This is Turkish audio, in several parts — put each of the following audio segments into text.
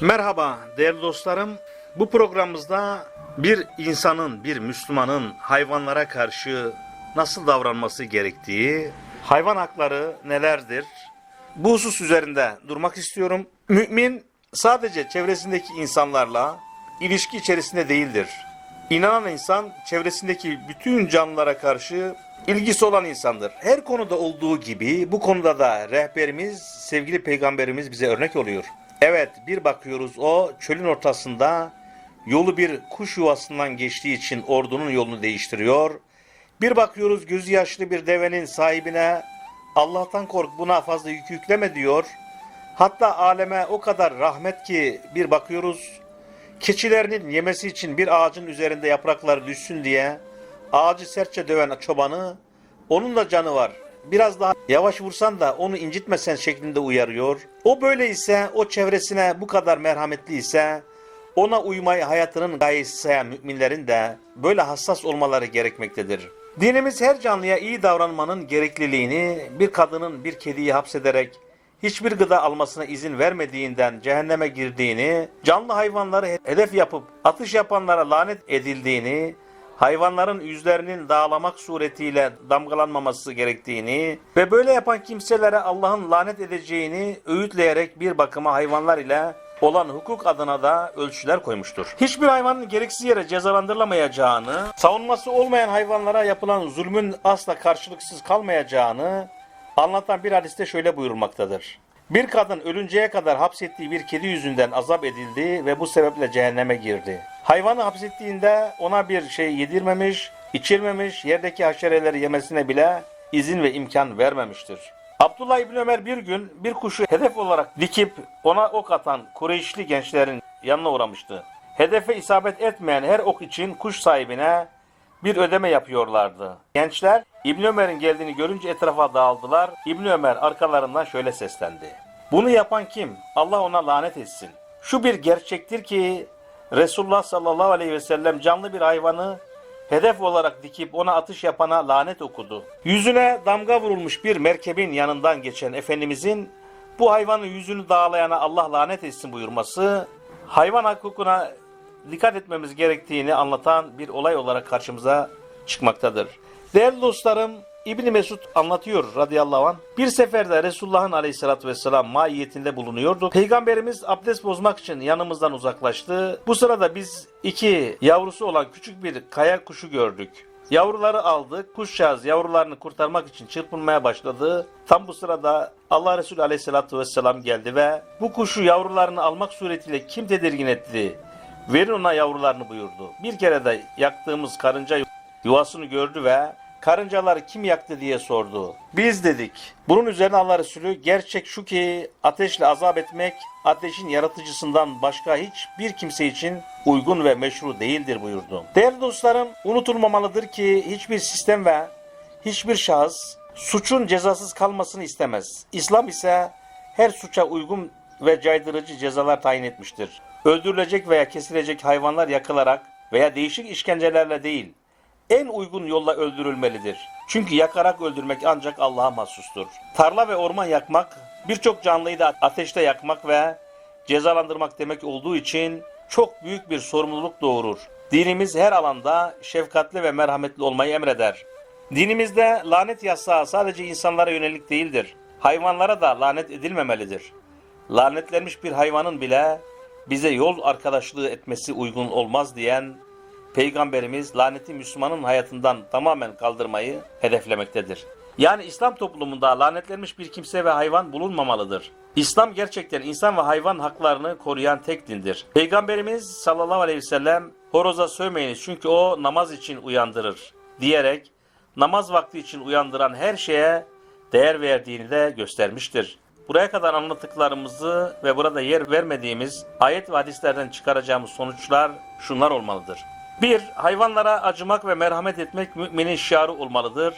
Merhaba değerli dostlarım. Bu programımızda bir insanın, bir Müslümanın hayvanlara karşı nasıl davranması gerektiği, hayvan hakları nelerdir? Bu husus üzerinde durmak istiyorum. Mümin sadece çevresindeki insanlarla ilişki içerisinde değildir. İnanan insan çevresindeki bütün canlılara karşı ilgisi olan insandır. Her konuda olduğu gibi bu konuda da rehberimiz, sevgili peygamberimiz bize örnek oluyor. Evet bir bakıyoruz o çölün ortasında yolu bir kuş yuvasından geçtiği için ordunun yolunu değiştiriyor. Bir bakıyoruz gözü yaşlı bir devenin sahibine Allah'tan kork buna fazla yük yükleme diyor. Hatta aleme o kadar rahmet ki bir bakıyoruz keçilerinin yemesi için bir ağacın üzerinde yaprakları düşsün diye ağacı sertçe döven çobanı onun da canı var. Biraz daha yavaş vursan da onu incitmesen şeklinde uyarıyor. O böyle ise, o çevresine bu kadar merhametli ise, ona uymayı hayatının gayesi sayan müminlerin de böyle hassas olmaları gerekmektedir. Dinimiz her canlıya iyi davranmanın gerekliliğini bir kadının bir kediyi hapsederek hiçbir gıda almasına izin vermediğinden cehenneme girdiğini, canlı hayvanları hedef yapıp atış yapanlara lanet edildiğini, hayvanların yüzlerinin dağlamak suretiyle damgalanmaması gerektiğini ve böyle yapan kimselere Allah'ın lanet edeceğini öğütleyerek bir bakıma hayvanlar ile olan hukuk adına da ölçüler koymuştur. Hiçbir hayvanın gereksiz yere cezalandırılamayacağını, savunması olmayan hayvanlara yapılan zulmün asla karşılıksız kalmayacağını anlatan bir hadiste şöyle buyurulmaktadır. Bir kadın ölünceye kadar hapsettiği bir kedi yüzünden azap edildi ve bu sebeple cehenneme girdi. Hayvanı hapsettiğinde ona bir şey yedirmemiş, içirmemiş, yerdeki haşereleri yemesine bile izin ve imkan vermemiştir. Abdullah İbni Ömer bir gün bir kuşu hedef olarak dikip ona ok atan Kureyşli gençlerin yanına uğramıştı. Hedefe isabet etmeyen her ok için kuş sahibine bir ödeme yapıyorlardı. Gençler İbn Ömer'in geldiğini görünce etrafa dağıldılar. İbn Ömer arkalarından şöyle seslendi. Bunu yapan kim? Allah ona lanet etsin. Şu bir gerçektir ki Resulullah sallallahu aleyhi ve sellem canlı bir hayvanı hedef olarak dikip ona atış yapana lanet okudu. Yüzüne damga vurulmuş bir merkebin yanından geçen Efendimizin bu hayvanın yüzünü dağlayana Allah lanet etsin buyurması hayvan hukukuna dikkat etmemiz gerektiğini anlatan bir olay olarak karşımıza çıkmaktadır. Değerli dostlarım İbni Mesud anlatıyor radıyallahu anh. Bir seferde Resulullah'ın aleyhissalatü vesselam maiyetinde bulunuyordu. Peygamberimiz abdest bozmak için yanımızdan uzaklaştı. Bu sırada biz iki yavrusu olan küçük bir kaya kuşu gördük. Yavruları aldık. Kuşcağız yavrularını kurtarmak için çırpınmaya başladı. Tam bu sırada Allah Resulü aleyhissalatü vesselam geldi ve bu kuşu yavrularını almak suretiyle kim tedirgin etti? Verin ona yavrularını buyurdu. Bir kere de yaktığımız karınca yuvasını gördü ve karıncaları kim yaktı diye sordu. Biz dedik. Bunun üzerine Allah Resulü gerçek şu ki ateşle azap etmek ateşin yaratıcısından başka hiçbir kimse için uygun ve meşru değildir buyurdu. Değerli dostlarım unutulmamalıdır ki hiçbir sistem ve hiçbir şahıs suçun cezasız kalmasını istemez. İslam ise her suça uygun ve caydırıcı cezalar tayin etmiştir. Öldürülecek veya kesilecek hayvanlar yakılarak veya değişik işkencelerle değil, en uygun yolla öldürülmelidir. Çünkü yakarak öldürmek ancak Allah'a mahsustur. Tarla ve orman yakmak, birçok canlıyı da ateşte yakmak ve cezalandırmak demek olduğu için çok büyük bir sorumluluk doğurur. Dinimiz her alanda şefkatli ve merhametli olmayı emreder. Dinimizde lanet yasağı sadece insanlara yönelik değildir. Hayvanlara da lanet edilmemelidir. Lanetlenmiş bir hayvanın bile bize yol arkadaşlığı etmesi uygun olmaz diyen Peygamberimiz laneti Müslümanın hayatından tamamen kaldırmayı hedeflemektedir. Yani İslam toplumunda lanetlenmiş bir kimse ve hayvan bulunmamalıdır. İslam gerçekten insan ve hayvan haklarını koruyan tek dindir. Peygamberimiz sallallahu aleyhi ve sellem horoza sövmeyiniz çünkü o namaz için uyandırır diyerek namaz vakti için uyandıran her şeye değer verdiğini de göstermiştir. Buraya kadar anlattıklarımızı ve burada yer vermediğimiz ayet ve hadislerden çıkaracağımız sonuçlar şunlar olmalıdır. 1. Hayvanlara acımak ve merhamet etmek müminin şiarı olmalıdır.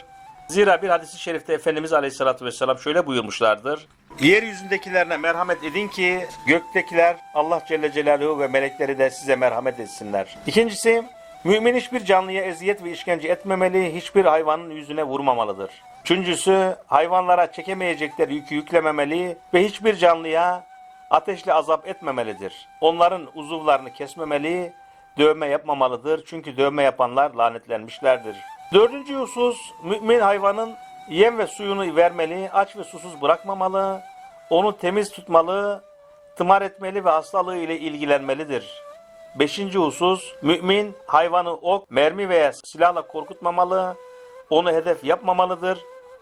Zira bir hadisi şerifte Efendimiz Aleyhisselatü Vesselam şöyle buyurmuşlardır. Yeryüzündekilerine merhamet edin ki göktekiler Allah Celle Celaluhu ve melekleri de size merhamet etsinler. İkincisi, mümin hiçbir canlıya eziyet ve işkence etmemeli, hiçbir hayvanın yüzüne vurmamalıdır. Üçüncüsü, hayvanlara çekemeyecekleri yükü yüklememeli ve hiçbir canlıya ateşle azap etmemelidir. Onların uzuvlarını kesmemeli, dövme yapmamalıdır. Çünkü dövme yapanlar lanetlenmişlerdir. Dördüncü husus, mümin hayvanın yem ve suyunu vermeli, aç ve susuz bırakmamalı, onu temiz tutmalı, tımar etmeli ve hastalığı ile ilgilenmelidir. Beşinci husus, mümin hayvanı ok, mermi veya silahla korkutmamalı, onu hedef yapmamalıdır.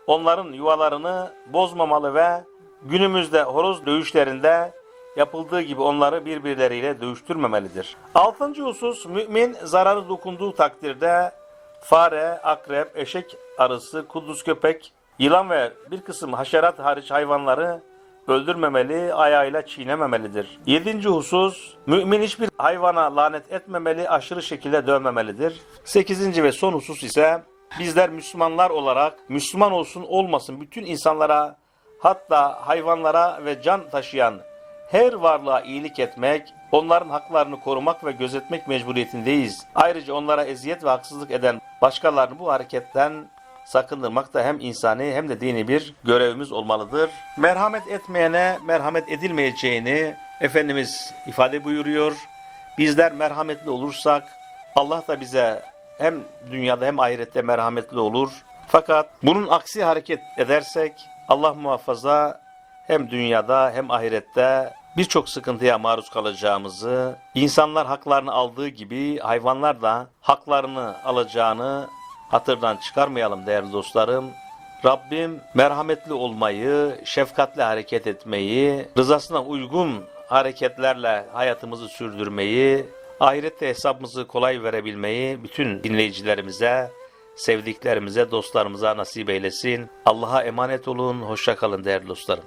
Onların yuvalarını bozmamalı ve günümüzde horoz dövüşlerinde yapıldığı gibi onları birbirleriyle dövüştürmemelidir. Altıncı husus, mümin zararı dokunduğu takdirde fare, akrep, eşek arısı, kuduz köpek, yılan ve bir kısım haşerat hariç hayvanları öldürmemeli, ayağıyla çiğnememelidir. Yedinci husus, mümin hiçbir hayvana lanet etmemeli, aşırı şekilde dövmemelidir. Sekizinci ve son husus ise bizler Müslümanlar olarak Müslüman olsun olmasın bütün insanlara hatta hayvanlara ve can taşıyan her varlığa iyilik etmek, onların haklarını korumak ve gözetmek mecburiyetindeyiz. Ayrıca onlara eziyet ve haksızlık eden başkalarını bu hareketten sakındırmak da hem insani hem de dini bir görevimiz olmalıdır. Merhamet etmeyene merhamet edilmeyeceğini Efendimiz ifade buyuruyor. Bizler merhametli olursak Allah da bize hem dünyada hem ahirette merhametli olur. Fakat bunun aksi hareket edersek Allah muhafaza hem dünyada hem ahirette birçok sıkıntıya maruz kalacağımızı, insanlar haklarını aldığı gibi hayvanlar da haklarını alacağını hatırdan çıkarmayalım değerli dostlarım. Rabbim merhametli olmayı, şefkatli hareket etmeyi, rızasına uygun hareketlerle hayatımızı sürdürmeyi, ahirette hesabımızı kolay verebilmeyi bütün dinleyicilerimize, sevdiklerimize, dostlarımıza nasip eylesin. Allah'a emanet olun, hoşça kalın değerli dostlarım.